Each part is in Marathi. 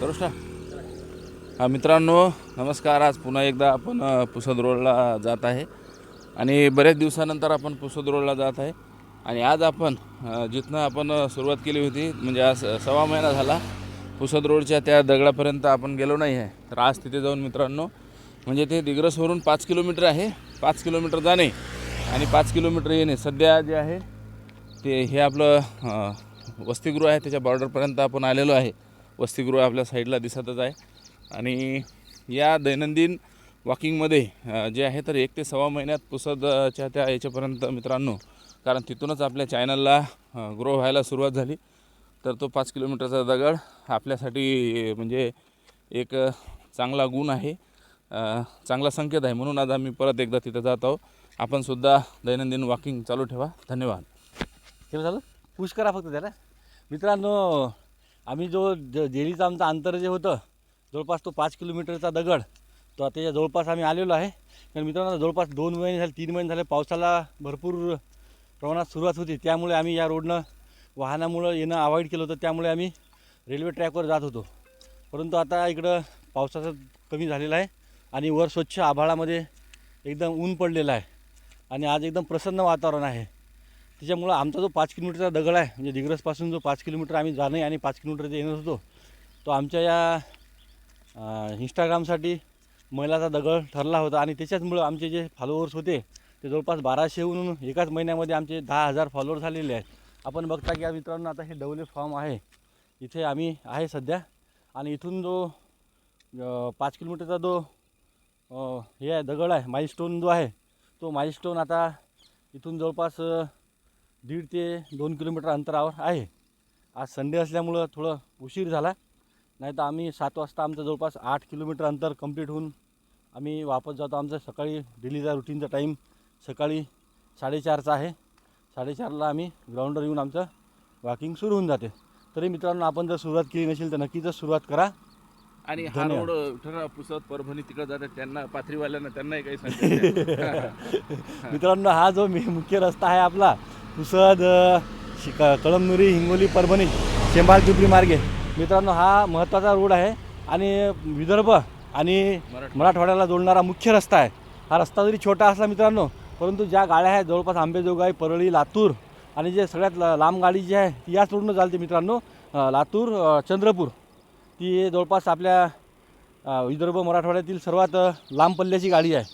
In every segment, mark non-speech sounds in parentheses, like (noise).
करूस ना हा मित्रांनो नमस्कार. आज पुन्हा एकदा आपण पुसद रोडला जात आहे. आणि बऱ्याच दिवसानंतर आपण पुसद रोडला जात आहे. आणि आज आपण जिथनं आपण सुरुवात केली होती म्हणजे आज सव्वा महिना झाला पुसद रोडच्या त्या दगडापर्यंत आपण गेलो नाही आहे. तर आज तिथे जाऊन मित्रांनो म्हणजे ते दिग्रसवरून पाच किलोमीटर आहे. पाच किलोमीटर जाणे आणि पाच किलोमीटर येणे. सध्या जे आहे ते हे आपलं वसतिगृह आहे. त्याच्या बॉर्डरपर्यंत आपण आलेलो आहे. वसतिगृह आपल्या साईडला दिसतच आहे. आणि या दैनंदिन वॉकिंगमध्ये जे आहे तर एक ते सव्वा महिन्यात पुसदच्या त्या याच्यापर्यंत मित्रांनो कारण तिथूनच आपल्या चॅनलला ग्रो व्हायला सुरुवात झाली. तर तो पाच किलोमीटरचा दगड आपल्यासाठी म्हणजे एक चांगला गुण आहे. चांगला संकेत आहे. म्हणून आज आम्ही परत एकदा तिथं जात आहोत. आपण सुद्धा दैनंदिन वॉकिंग चालू ठेवा. धन्यवाद. केलं झालं? पुश करा फक्त त्याला. मित्रांनो आम्ही जो ज जेलीचं आमचं अंतर जे होतं जवळपास तो पाच किलोमीटरचा दगड तो आता जवळपास आम्ही आलेलो आहे. कारण मित्रांनो जवळपास दोन महिने झाले तीन महिने झाले पावसाला भरपूर प्रमाणात सुरुवात होती. त्यामुळे आम्ही या रोडनं वाहनामुळं येणं अवॉइड केलं होतं. त्यामुळे आम्ही रेल्वे ट्रॅकवर जात होतो. परंतु आता इकडं पावसाचं कमी झालेलं आहे आणि वर स्वच्छ आभाळामध्ये एकदम ऊन पडलेलं आहे. आणि आज एकदम प्रसन्न वातावरण आहे. त्याच्यामुळं आमचा जो पाच किलोमीटरचा दगड आहे म्हणजे दिग्रसपासून जो पाच किलोमीटर आम्ही जाणे आणि पाच किलोमीटर जे येणार होतो तो आमच्या या इंस्टाग्रामसाठी मैलाचा दगड ठरला होता आणि त्याच्याचमुळं आमचे जे फॉलोअर्स होते ते जवळपास बाराशेहून एकाच महिन्यामध्ये आमचे दहा हजार फॉलोअर झालेले आहेत. आपण बघता की या मित्रांनो आता हे डवले फॉर्म आहे. इथे आम्ही आहे सध्या आणि इथून जो पाच किलोमीटरचा जो हे आहे दगड आहे माईलस्टोन जो आहे तो माईलस्टोन आता इथून जवळपास दीड ते दोन किलोमीटर अंतरावर आहे. आज संडे असल्यामुळं थोडं उशीर झाला. नाही तर आम्ही सात वाजता आमचं जवळपास आठ किलोमीटर अंतर कंप्लीट होऊन आम्ही वापस जातो. आमचं सकाळी डेलीचा रुटीनचा टाईम सकाळी साडेचारचा आहे. साडेचारला आम्ही ग्राउंडवर येऊन आमचं वॉकिंग सुरू होऊन जाते. तरी मित्रांनो आपण जर सुरुवात केली नसेल तर नक्कीच सुरुवात करा. आणि हा. रोड पुसत परभणी तिकडे जातात त्यांना पाथरीवाल्यांना त्यांनाही काही (laughs) सांगितलं मित्रांनो हा जो मुख्य रस्ता आहे आपला पुसद शिक कळमनुरी हिंगोली परभणी शेंबाळ पिंपरी मार्गे. मित्रांनो हा महत्त्वाचा रोड आहे आणि विदर्भ आणि मराठवाडा. मराठवाड्याला जोडणारा मुख्य रस्ता आहे. हा रस्ता जरी छोटा असला मित्रांनो परंतु ज्या गाड्या आहेत जवळपास आंबेजोगाई परळी लातूर आणि जे सगळ्यात लांब गाडी जी आहे ती याच रोडनं चालते मित्रांनो. लातूर चंद्रपूर. ती जवळपास आपल्या विदर्भ मराठवाड्यातील सर्वात लांब पल्ल्याची गाडी आहे.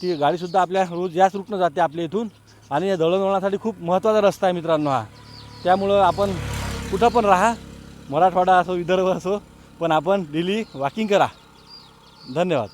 ती गाडीसुद्धा आपल्या रोज याच रूटनं जाते आपल्या इथून. आणि या दळणवळणासाठी खूप महत्त्वाचा रस्ता आहे मित्रांनो हा. त्यामुळं आपण कुठं पण राहा मराठवाडा असो विदर्भ असो पण आपण डेली वॉकिंग करा. धन्यवाद.